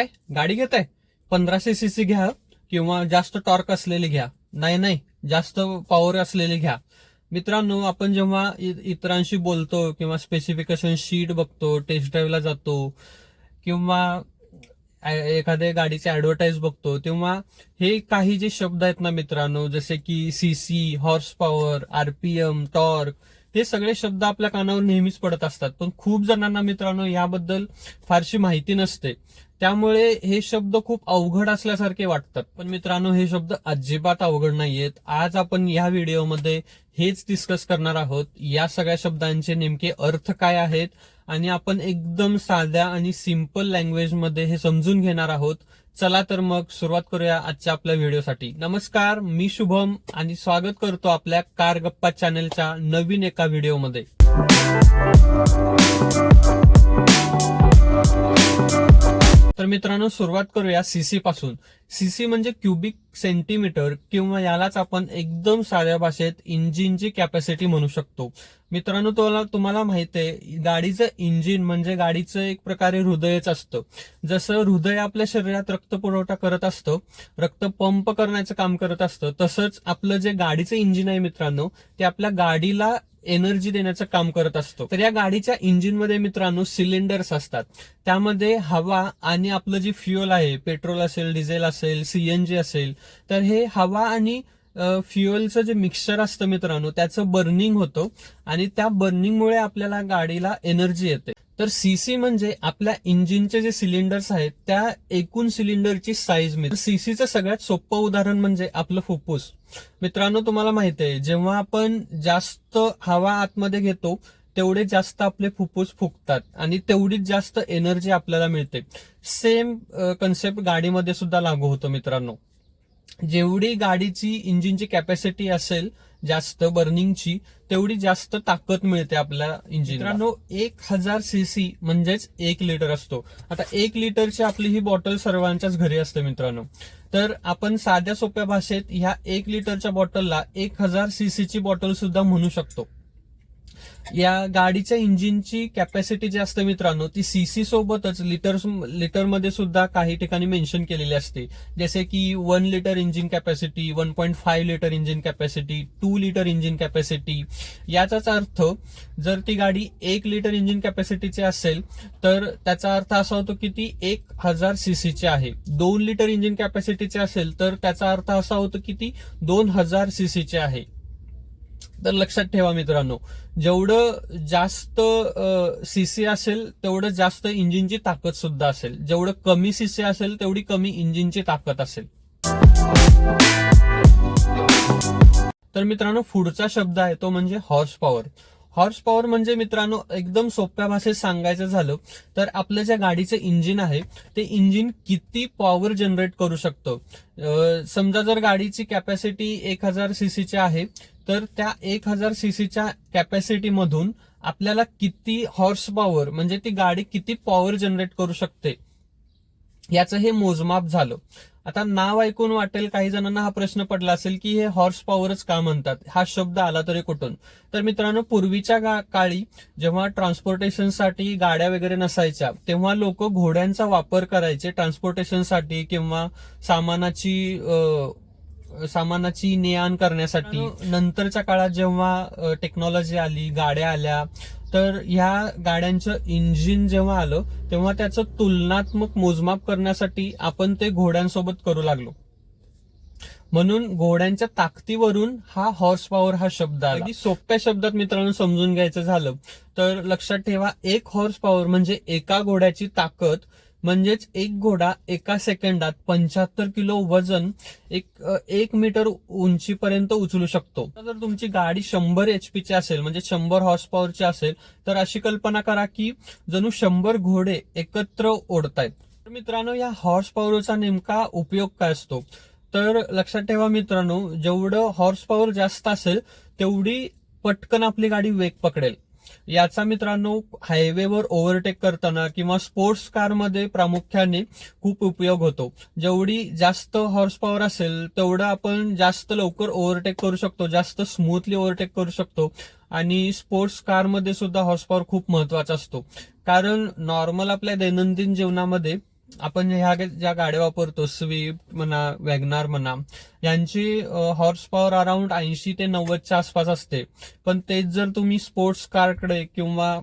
काय गाडी घेताय पंधराशे सीसी घ्या किंवा जास्त टॉर्क असलेली घ्या. नाही नाही जास्त पॉवर असलेली घ्या. मित्रांनो आपण जेव्हा इतरांशी बोलतो किंवा स्पेसिफिकेशन शीट बघतो टेस्ट ड्राईव्हला जातो किंवा एखाद्या गाडीचे ऍडव्हर्टाईज बघतो तेव्हा हे काही जे शब्द आहेत ना मित्रांनो जसे की CC horse power RPM torque हे सगळे शब्द आपल्या कानावर नेहमीच पडत असतात. पण खूप जणांना मित्रांनो याबद्दल फारशी माहिती नसते. त्यामुळे हे शब्द खूप अवघड असल्यासारखे वाटतात. पण मित्रांनो हे शब्द अजिबात अवघड नाहीयेत. आज आपण या व्हिडिओमध्ये हेच डिस्कस करणार आहोत. या सगळ्या शब्दांचे नेमके अर्थ काय आहेत? आणि आपण एकदम साध्या आणि सिंपल लँग्वेजमध्ये हे समजून घेणार आहोत. चला तर मग सुरुवात करूया आजच्या आपल्या व्हिडिओसाठी. नमस्कार मी शुभम आणि स्वागत करतो आपल्या कार गप्पा चॅनलच्या नवीन एका व्हिडिओमध्ये. तर मित्रांनो सुरुवात करूया सीसी पासून. सीसी म्हणजे क्युबिक सेंटीमीटर किंवा यालाच आपण एकदम साध्या भाषेत इंजिनची कॅपॅसिटी म्हणू शकतो. मित्रांनो तुम्हाला तुम्हाला माहीत आहे गाडीचं इंजिन म्हणजे गाडीचं एक प्रकारे हृदयच असतं. जसं हृदय आपल्या शरीरात रक्त पुरवठा करत असतं रक्त पंप करण्याचं काम करत असतं तसंच आपलं जे गाडीचं इंजिन आहे मित्रांनो ते आपल्या गाडीला एनर्जी देण्याचं काम करत असतो. तर या गाडीच्या इंजिनमध्ये मित्रांनो सिलेंडर्स असतात. त्यामध्ये हवा आणि आपलं जे फ्युअल आहे पेट्रोल असेल डिझेल असेल सीएनजी असेल तर हे हवा आणि फ्युअलचं जे मिक्सचर असतं मित्रांनो त्याचं बर्निंग होतं आणि त्या बर्निंगमुळे आपल्याला गाडीला एनर्जी येते. तर सीसी म्हणजे आपल्या इंजिनचे जे सिलेंडर्स आहेत त्या एकूण सिलेंडरची साईज मिळते. सीसीचं सगळ्यात सोपं उदाहरण म्हणजे आपलं फुफ्फुस मित्रांनो तुम्हाला माहिती आहे जेव्हा आपण जास्त हवा आतमध्ये घेतो तेवढे जास्त आपले फुफ्फुस फुगतात आणि तेवढीच जास्त एनर्जी आपल्याला मिळते. सेम कन्सेप्ट गाडीमध्ये सुद्धा लागू होतो मित्रांनो. जेवढी गाडीची इंजिनची कॅपॅसिटी असेल जास्त बर्निंगची तेवढी जास्त ताकद मिळते आपल्या इंजिन एक हजार सीसी म्हणजेच एक लिटर असतो. आता एक लिटरची आपली ही बॉटल सर्वांच्याच घरी असते मित्रांनो. तर आपण साध्या सोप्या भाषेत ह्या एक लिटरच्या बॉटलला एक हजार सीसीची बॉटल सुद्धा म्हणू शकतो. या गाडीच्या इंजिनची कॅपॅसिटी जी असते मित्रांनो ती सीसी सोबतच लिटर लिटरमध्ये सुद्धा काही ठिकाणी मेन्शन केलेली असते. जसे की one litre engine capacity one point five litre engine capacity two litre engine capacity याचाच अर्थ जर ती गाडी एक लिटर इंजिन कॅपॅसिटीची असेल तर त्याचा अर्थ असा होतो की ती एक हजार सीसीची आहे. दोन लिटर इंजिन कॅपॅसिटीची असेल तर त्याचा अर्थ असा होतो की ती दोन हजार सीसीची आहे. तर लक्षात ठेवा मित्रांनो जेवढं जास्त सीसी असेल तेवढं जास्त इंजिनची ताकद सुद्धा असेल. जेवढं कमी सीसी असेल तेवढी कमी इंजिनची ताकद असेल. तर मित्रांनो पुढचा शब्द आहे तो म्हणजे हॉर्स पॉवर हॉर्स पॉवर म्हणजे मित्रांनो एकदम सोप्या भाषेत सांगायचं झालं तर आपलं ज्या गाडीचं इंजिन आहे ते इंजिन किती पॉवर जनरेट करू शकतं? समजा जर गाडीची कॅपॅसिटी एक हजार सीसीची आहे तर त्या एक हजार सीसीच्या कॅपॅसिटी मधून आपल्याला किती हॉर्स पॉवर म्हणजे ती गाडी किती पॉवर जनरेट करू शकते? याचं हे मोजमाप झालं. आता नाव ऐकून वाटेल काही जणांना हा प्रश्न पडला असेल की हे हॉर्स पॉवरच का म्हणतात? हा शब्द आला तरी कुठून? तर मित्रांनो पूर्वीच्या काळी जेव्हा ट्रान्सपोर्टेशनसाठी गाड्या वगैरे नसायच्या तेव्हा लोक घोड्यांचा वापर करायचे ट्रान्सपोर्टेशनसाठी किंवा सामानाची सामानाची ने आण करण्यासाठी नंतरच्या काळात जेव्हा टेक्नॉलॉजी आली गाड्या आल्या तर ह्या गाड्यांचं इंजिन जेव्हा आलं तेव्हा त्याचं तुलनात्मक मोजमाप करण्यासाठी आपण ते घोड्यांसोबत करू लागलो. म्हणून घोड्यांच्या ताकदीवरून हा हॉर्स पॉवर हा शब्द आला. अगदी सोप्या शब्दात मित्रांनो समजून घ्यायचं झालं तर लक्षात ठेवा एक हॉर्स पॉवर म्हणजे एका घोड्याची ताकद म्हणजेच एक घोडा एका सेकंदात पंच्याहत्तर किलो वजन एक एक मीटर उंचीपर्यंत उचलू शकतो. जर तुमची गाडी शंभर एचपीची असेल म्हणजे शंभर हॉर्स पॉवरची असेल तर अशी कल्पना करा की जणू शंभर घोडे एकत्र ओढतायत. तर मित्रांनो या हॉर्स पॉवरचा नेमका उपयोग काय असतो? तर लक्षात ठेवा मित्रांनो जेवढं हॉर्स पॉवर जास्त असेल तेवढी पटकन आपली गाडी वेग पकडेल. याचा मित्रांनो हायवेवर ओव्हरटेक करताना किंवा स्पोर्ट्स कारमध्ये प्रामुख्याने खूप उपयोग होतो. जेवढी जास्त हॉर्स पॉवर असेल तेवढं आपण जास्त लवकर ओव्हरटेक करू शकतो जास्त स्मूथली ओव्हरटेक करू शकतो आणि स्पोर्ट्स कारमध्ये सुद्धा हॉर्स पॉवर खूप महत्त्वाचा असतो. कारण नॉर्मल आपल्या दैनंदिन जीवनामध्ये आपण ह्या ज्या गाड्या वापरतो स्विफ्ट म्हणा वॅगनार म्हणा यांची हॉर्स पॉवर अराउंड ऐंशी ते नव्वदच्या आसपास असते. पण तेच जर तुम्ही स्पोर्ट्स कारकडे किंवा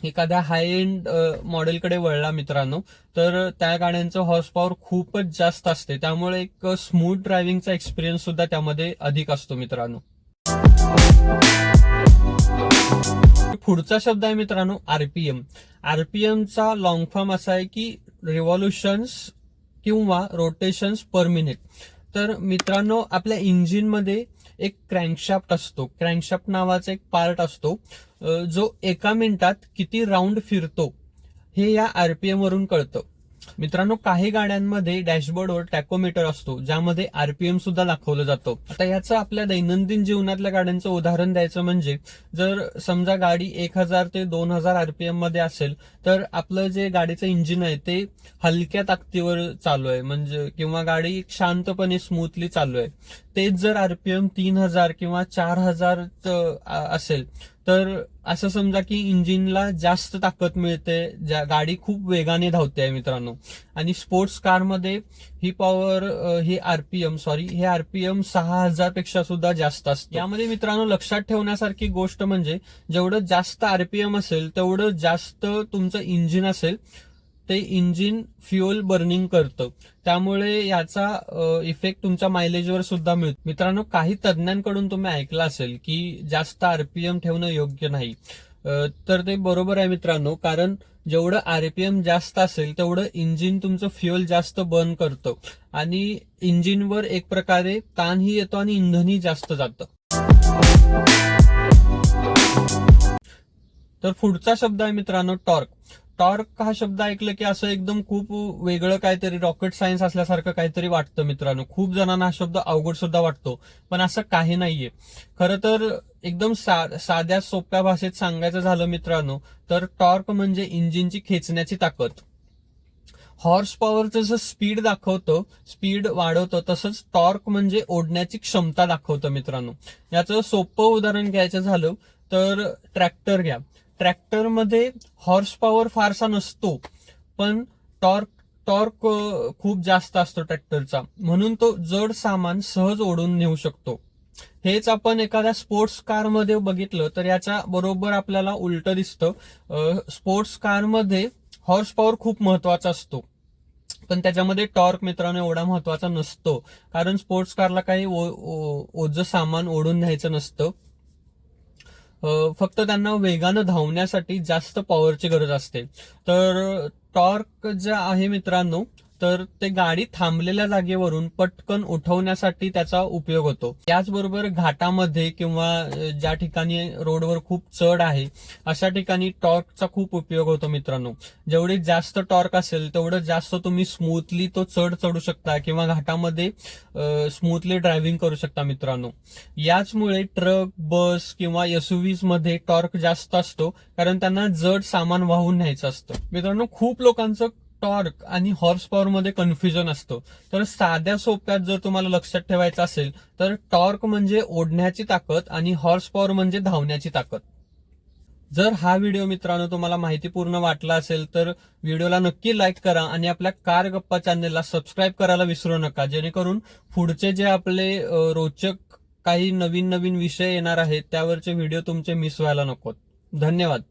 एखाद्या हाय एंड मॉडेलकडे वळला मित्रांनो तर त्या गाड्यांचं हॉर्स पॉवर खूपच जास्त असते. त्यामुळे एक स्मूथ ड्रायव्हिंगचा एक्सपिरियन्स सुद्धा त्यामध्ये अधिक असतो मित्रांनो. पुढचा शब्द आहे मित्रांनो आरपीएम आरपीएमचा लॉंग फॉर्म असा आहे की रिव्हॉल्युशन्स किंवा रोटेशन्स पर मिनिट तर मित्रांनो आपल्या इंजिनमध्ये एक क्रँकशाफ्ट असतो. क्रँकशाफ्ट नावाचा एक पार्ट असतो. जो एका मिनिटात किती राऊंड फिरतो हे या आरपीएम वरून कळतं. मित्रांनो काही गाड्यांमध्ये डॅशबोर्डवर टॅकोमीटर असतो ज्यामध्ये आरपीएम सुद्धा दाखवलं जातं. आता याचं आपल्या दैनंदिन जीवनातल्या गाड्यांचं उदाहरण द्यायचं म्हणजे जर समजा गाडी एक हजार ते दोन हजार आरपीएममध्ये असेल तर आपलं जे गाडीचं इंजिन आहे ते हलक्या ताकदीवर चालू आहे. म्हणजे किंवा गाडी शांतपणे स्मूथली चालू आहे. तेच जर आरपीएम तीन हजार किंवा चार हजार असेल तर असं समजा की इंजिनला जास्त ताकद मिळते ज्या गाडी खूप वेगाने धावते आहे मित्रांनो. आणि स्पोर्ट्स कारमध्ये ही पॉवर ही आरपीएम सॉरी हे आरपीएम सहा हजारपेक्षा सुद्धा जास्त असते. यामध्ये मित्रांनो लक्षात ठेवण्यासारखी गोष्ट म्हणजे जेवढं जास्त आरपीएम असेल तेवढं जास्त तुमचं इंजिन असेल ते इंजिन फ्युअल बर्निंग करतं. त्यामुळे याचा इफेक्ट तुमच्या मायलेजवर सुद्धा मिळतो. मित्रांनो काही तज्ज्ञांकडून तुम्ही ऐकलं असेल की जास्त आरपीएम ठेवणं योग्य नाही. तर ते बरोबर आहे मित्रांनो कारण जेवढं आरपीएम जास्त असेल तेवढं इंजिन तुमचं फ्युअल जास्त बर्न करतं. आणि इंजिनवर एक प्रकारे ताणही येतो आणि इंधनही जास्त जातं. तर पुढचा शब्द आहे मित्रांनो टॉर्क. टॉर्क हा शब्द ऐकलं की असं एकदम खूप वेगळं काहीतरी रॉकेट सायन्स असल्यासारखं काहीतरी वाटतं मित्रांनो. खूप जणांना हा शब्द अवघड सुद्धा वाटतो पण असं काही नाहीये. खरं तर एकदम सा- साध्या सोप्या भाषेत सांगायचं झालं मित्रांनो तर टॉर्क म्हणजे इंजिनची खेचण्याची ताकद. हॉर्स पॉवर जसं स्पीड दाखवतं स्पीड वाढवतं तसंच टॉर्क म्हणजे ओढण्याची क्षमता दाखवतं मित्रांनो. याचं सोपं उदाहरण घ्यायचं झालं तर ट्रॅक्टर घ्या. ट्रॅक्टरमध्ये हॉर्स पॉवर फारसा नसतो पण टॉर्क टॉर्क खूप जास्त असतो ट्रॅक्टरचा. म्हणून तो जड सामान सहज ओढून नेऊ शकतो. हेच आपण एखाद्या स्पोर्ट्स कारमध्ये बघितलं तर याच्या बरोबर आपल्याला उलट दिसतं. स्पोर्ट्स कारमध्ये हॉर्स पॉवर खूप महत्त्वाचा असतो. पण त्याच्यामध्ये टॉर्क मित्रांनो एवढा महत्त्वाचा नसतो. कारण स्पोर्ट्स कारला काही ओ- ओ- ओझं सामान ओढून न्यायचं नसतं. फक्त त्यांना वेगानं धावण्यासाठी जास्त पॉवरची गरज असते. तर टॉर्क जे आहे मित्रांनो तर ते गाडी थांबलेल्या जागेवरून पटकन उठवण्यासाठी त्याचा उपयोग होतो. त्याचबरोबर घाटामध्ये किंवा ज्या ठिकाणी रोडवर खूप चढ आहे अशा ठिकाणी टॉर्कचा खूप उपयोग होतो मित्रांनो. जेवढे जास्त टॉर्क असेल तेवढं जास्त तुम्ही स्मूथली तो चढ चढू शकता किंवा घाटामध्ये स्मूथली ड्रायव्हिंग करू शकता मित्रांनो. याचमुळे ट्रक बस किंवा एसयूव्हीजमध्ये टॉर्क जास्त असतो कारण त्यांना जड सामान वाहून न्यायचं असतं. मित्रांनो खूप लोकांचं टॉर्क आणि हॉर्स पॉवर मध्ये कन्फ्युजन असतो. तर साध्या सोप्यात जर तुम्हाला लक्षात ठेवायचं असेल तर टॉर्क म्हणजे ओढण्याची ताकद आणि हॉर्स पॉवर म्हणजे धावण्याची ताकद. जर हा व्हिडिओ मित्रांनो तुम्हाला माहितीपूर्ण वाटला असेल तर व्हिडिओला नक्की लाईक करा आणि आपल्या कार गप्पा चॅनेलला सबस्क्राईब करायला विसरू नका. जेणेकरून पुढचे जे आपले रोचक काही नवीन नवीन विषय येणार आहेत त्यावरचे व्हिडिओ तुमचे मिस व्हायला नकोत. धन्यवाद.